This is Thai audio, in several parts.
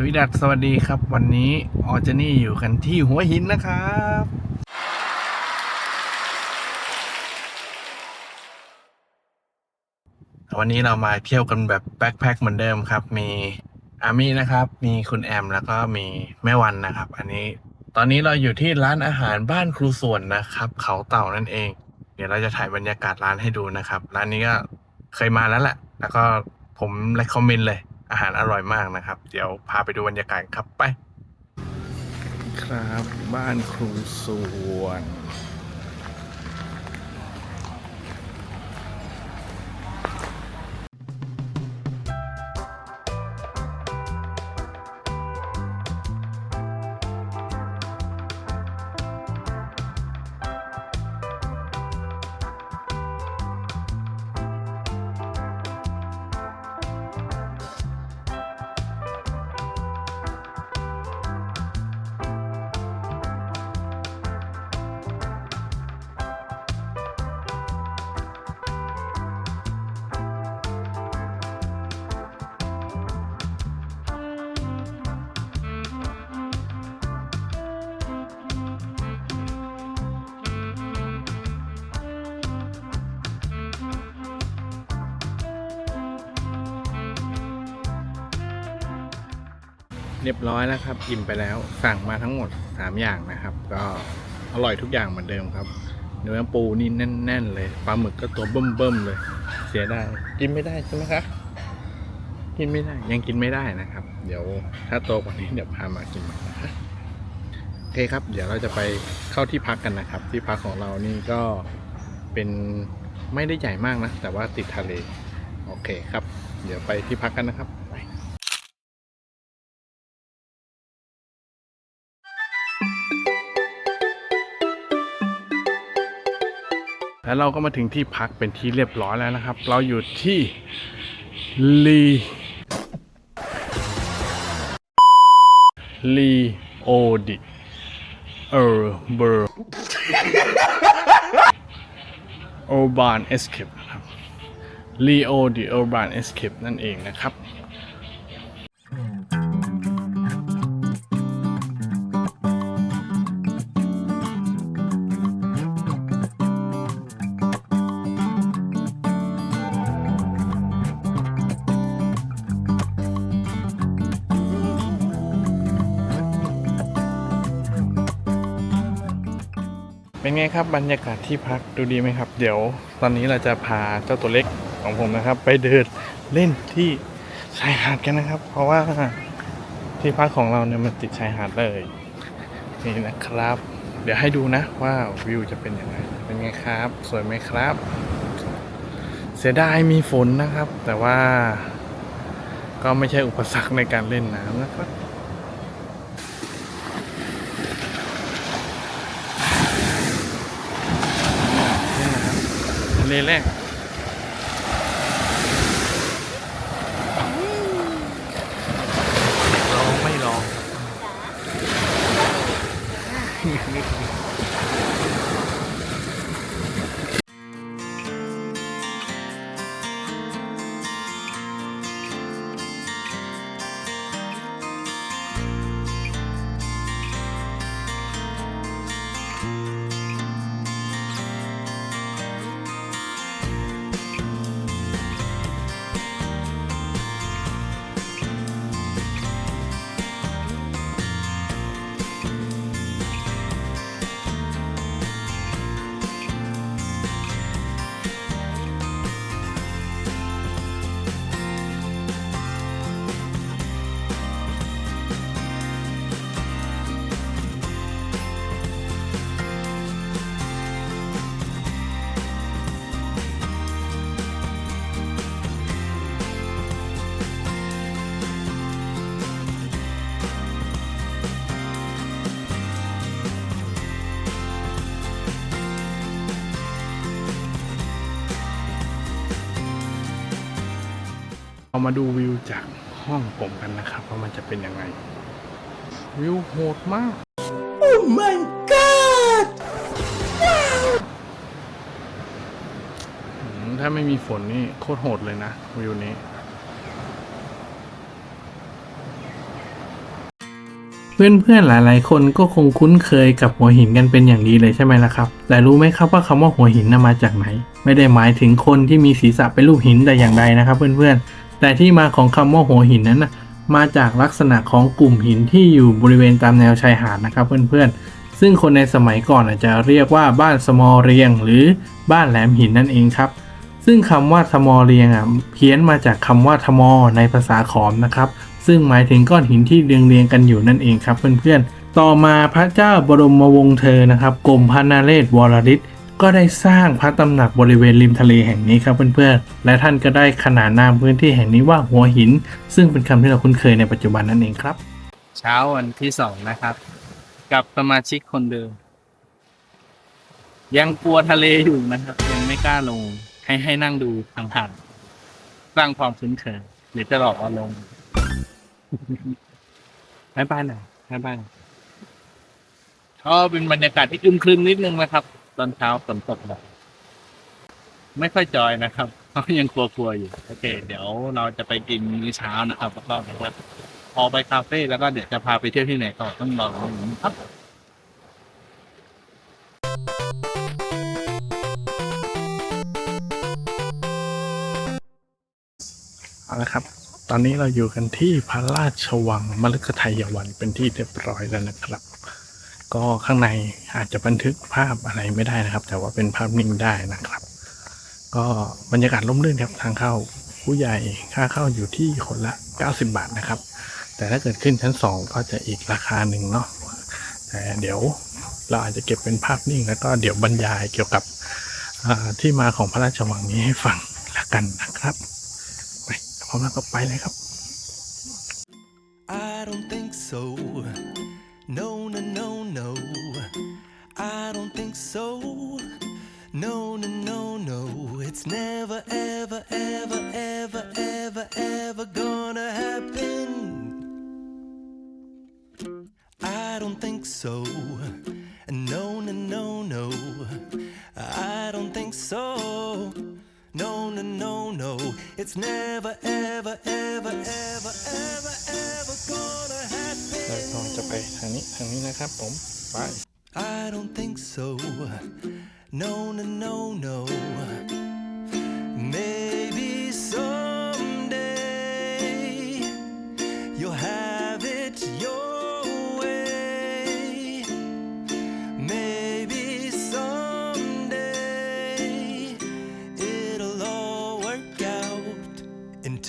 สวีดัสสวัสดีครับ วันนี้ออเจนี่อยู่กันที่หัวหินนะครับ วันนี้เรามาเที่ยวกันแบบแบ็คแพ็คเหมือนเดิมครับ มีอามี่นะครับ มีคุณแอมแล้วก็มีแม่วันนะครับ อันนี้ตอนนี้เราอยู่ที่ร้านอาหารบ้านครูส่วนนะครับ เขาเต่านั่นเอง เดี๋ยวเราจะถ่ายบรรยากาศร้านให้ดูนะครับ ร้านนี้ก็เคยมาแล้วแหละแล้วก็ผมเล c คอมเมนต์เลย อาหารอร่อยมากนะครับ เดี๋ยวพาไปดูบรรยากาศครับไป ครับบ้านครูสวน รียบร้อยแล้วครับ อิ่มไปแล้วสั่งมาทั้งหมด 3 อย่างนะครับ ก็อร่อยทุกอย่างเหมือนเดิมครับ เนื้อปูนี่แน่น ๆ เลยปลาหมึกก็ตัวเบิ่มๆเลย เสียดายกินไม่ได้ใช่ไหมคะกินไม่ได้ยังกินไม่ได้นะครับ เดี๋ยวถ้าโตกว่านี้เดี๋ยวพามากินใหม่นะคะโอเคครับ เดี๋ยวเราจะไปเข้าที่พักกันนะครับ ที่พักของเรานี่ก็เป็นไม่ได้ใหญ่มากนะ แต่ว่าติดทะเล โอเคครับ เดี๋ยวไปที่พักกันนะครับ แล้วเราก็มาถึงที่พักเป็นที่เรียบร้อยแล้วนะครับ เราอยู่ที่ลีลีโอดิเออร์เบอร์โอบานเอสเคปครับลีโอดิโอบานเอสเคปนั่นเองนะครับ เป็นไงครับบรรยากาศที่พักดูดีไหมครับ เดี๋ยวตอนนี้เราจะพาเจ้าตัวเล็กของผมนะครับ ไปเดินเล่นที่ชายหาดกันนะครับ เพราะว่าที่พักของเราเนี่ยมันติดชายหาดเลยนี่นะครับ เดี๋ยวให้ดูนะว่าวิวจะเป็นยังไงเป็นไงครับ สวยไหมครับ เสียดายมีฝนนะครับ แต่ว่าก็ไม่ใช่อุปสรรคในการเล่นน้ำนะครับ นี่นะครับทะ เลแรก เรามาดูวิวจากห้องผมกันนะครับว่ามันจะเป็นยังไง วิวโหดมาก Oh my god! อืมถ้าไม่มีฝนนี่โคตรโหดเลยนะ วิวนี้ เพื่อนๆหลายๆ คนก็คงคุ้นเคยกับหัวหินกันเป็นอย่างดีเลยใช่ไหมล่ะครับ แต่รู้ไหมครับว่าคำว่าหัวหินน่ะมาจากไหน ไม่ได้หมายถึงคนที่มีศีรษะเป็นรูปหินแต่อย่างใดนะครับ เพื่อนๆ แต่ที่มาของคำว่าหัวหินนั้นนะมาจากลักษณะของกลุ่มหินที่อยู่บริเวณตามแนวชายหาดนะครับเพื่อนๆ ซึ่งคนในสมัยก่อนอาจจะเรียกว่าบ้านสมอเรียง หรือบ้านแหลมหินนั่นเองครับ ซึ่งคำว่าทมอเรียงอะเพี้ยนมาจากคำว่าทมอในภาษาขอมนะครับ ซึ่งหมายถึงก้อนหินที่เรียงเรียงกันอยู่นั่นเองครับเพื่อนๆ ต่อมาพระเจ้าบรมวงศ์เธอนะครับกรมพระนาเรศวรริศ ก็ได้สร้างพระตำหนักบริเวณริมทะเลแห่งนี้ครับเพื่อนๆ และท่านก็ได้ขนานนามพื้นที่แห่งนี้ว่าหัวหิน ซึ่งเป็นคำที่เราคุ้นเคยในปัจจุบันนั่นเองครับ เช้าวันที่สองนะครับ กับสมาชิกคนเดิม ยังกลัวทะเลอยู่นะครับ ยังไม่กล้าลงให้ให้นั่งดูห่างๆสร้างความคุ้นเคยหรือจะหลอกเอาลงไม่ไปไหนไม่ไปไหนก็เป็นบรรยากาศที่อึมครึมนิดนึงนะครับ ตอนเช้าฝนตกแบบไม่ค่อยจอยนะครับเพราะยังกลัวๆอยู่โอเค เดี๋ยวเราจะไปกินมื้อเช้านะครับแล้วก็เดี๋ยวพอไปคาเฟ่แล้วก็เดี๋ยวจะพาไปเที่ยวที่ไหนก็ต้องรอครับเอาละครับ ตอนนี้เราอยู่กันที่พระราชวังมฤคทายวันเป็นที่เรียบร้อยแล้วนะครับ ก็ข้างในอาจจะบันทึกภาพอะไรไม่ได้นะครับ แต่ว่าเป็นภาพนิ่งได้นะครับ ก็บรรยากาศร่มรื่นครับทางเข้าผู้ใหญ่ค่าเข้าอยู่ที่คนละ 90 บาทนะครับ แต่ถ้าเกิดขึ้นชั้น 2 ก็จะอีกราคาหนึ่งเนาะแต่เดี๋ยวเราอาจจะเก็บเป็นภาพนิ่ง แล้วก็เดี๋ยวบรรยายเกี่ยวกับที่มาของพระราชวังนี้ให้ฟังละกันนะครับ ไปพร้อมแล้วก็ไปเลยครับ so. No, no, no, no. I don't think so. No, no, no, no. It's never, ever, ever, ever, ever, ever gonna เราก็ happen. จะไปทางนี้ทางนี้นะครับผม ไป I don't think so. No, no, no, no. Maybe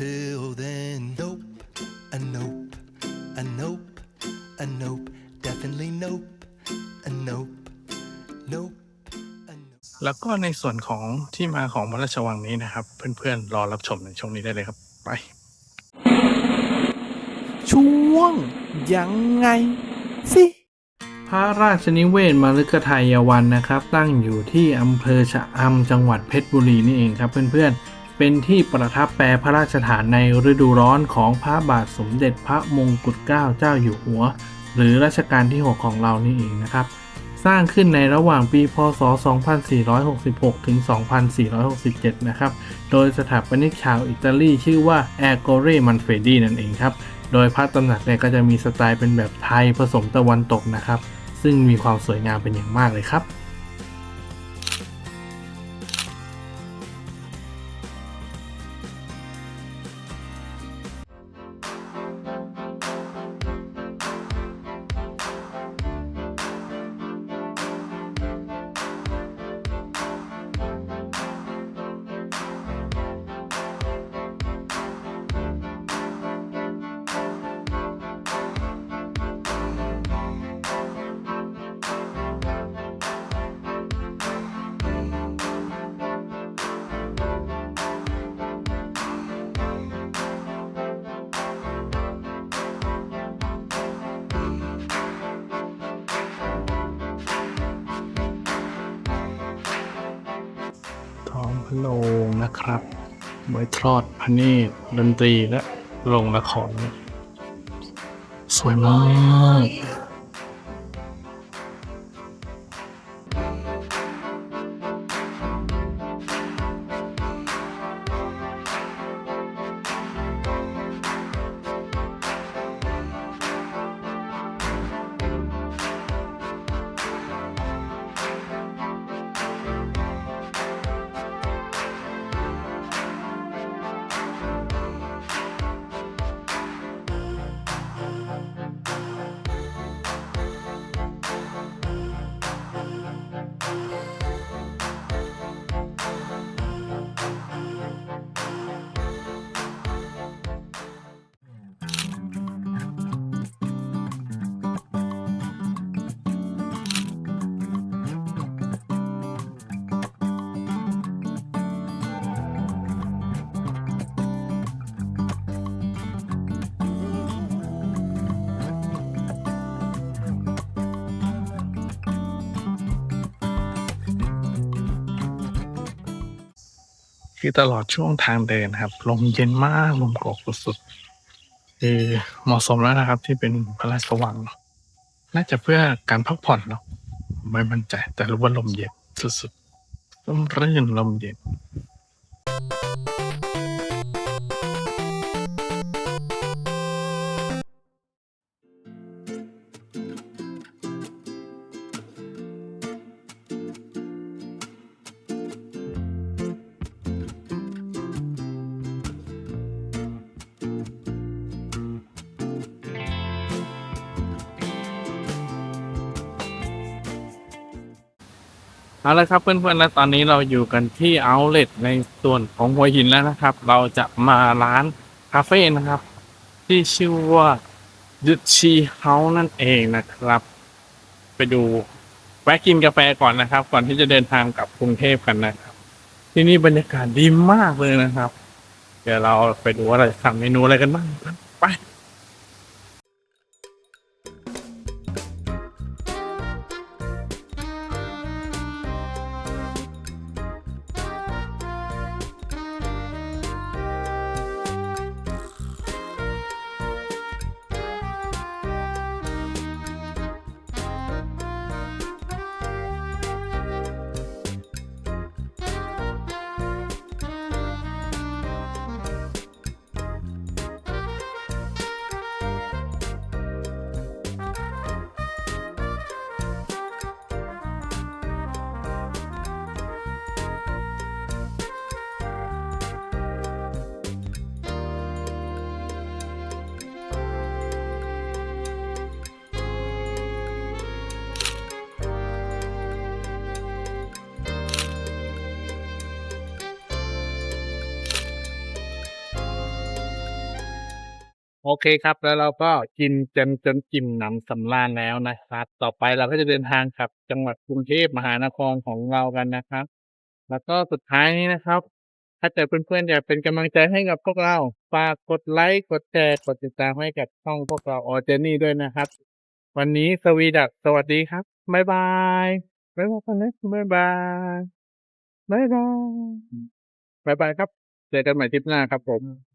Until then, nope, a nope, a nope, a nope, definitely nope, a nope, nope, a nope. แล้วก็ในส่วนของที่มาของพระราชวังนี้นะครับ เพื่อนๆ รอรับชมในช่วงนี้ได้เลยครับ ไป ช่วง ยังไง สิพระราชนิเวศมฤคทายวันนะครับ ตั้งอยู่ที่อำเภอชะอำจังหวัดเพชรบุรีนี่เองครับเพื่อนๆ เป็นที่ประทับแปรพระราชฐานในฤดูร้อนของพระบาทสมเด็จพระมงกุฎเกล้าเจ้าอยู่หัว หรือรัชกาลที่ 6 ของเรานี่เองนะครับ สร้างขึ้นในระหว่างปีพศ 2466 ถึง 2467 นะครับ โดยสถาปนิกชาวอิตาลีชื่อว่าแอโกเรมันเฟดีนั่นเองครับ โดยพระตำหนักเนี่ยก็จะมีสไตล์เป็นแบบไทยผสมตะวันตกนะครับ ซึ่งมีความสวยงามเป็นอย่างมากเลยครับ พระโรงนะครับ ไว้ทอดพระเนตรดนตรีและลงละคร สวยมาก คือตลอดช่วงทางเดินครับ ลมเย็นมาก ลมโกกสุดๆคือเหมาะสมแล้วนะครับ ที่เป็นพระราชวัง น่าจะเพื่อการพักผ่อนเนาะไม่มั่นใจแต่รู้ว่าลมเย็นสุดๆร่มรื่นลมเย็น เอาละครับเพื่อนๆและตอนนี้เราอยู่กันที่เอาเล t ในส่วนของหัวหินแล้วนะครับ เราจะมาร้านคาเฟ่นะครับ ที่ชื่อว่าดุชีเฮานั่นเองนะครับ ไปดูแวะกินกาแฟก่อนนะครับ ก่อนที่จะเดินทางกลับกรุงเทพกันนะครับ ที่นี่บรรยากาศดีมากเลยนะครับ เดี๋ยวเราไปดูว่าเราจะสั่งเมนูอะไรกันบ้างไป โอเคครับ แล้วเราก็กินจนจนอิ่มหนำสำราญแล้วนะครับ ต่อไปเราก็จะเดินทางกลับจังหวัดกรุงเทพมหานครของเรากันนะครับ แล้วก็สุดท้ายนี้นะครับ ถ้าเกิดเพื่อนๆอยากเป็นกำลังใจให้กับพวกเราฝากกดไลค์กดแชร์กดติดตามให้กับช่องพวกเราออเจนี่ด้วยนะครับ วันนี้สวีดักสวัสดีครับบ๊ายบายบ๊ายบายกันนะบ๊ายบายบ๊ายบายบ๊ายบายครับเจอกันใหม่ทริปหน้าครับผม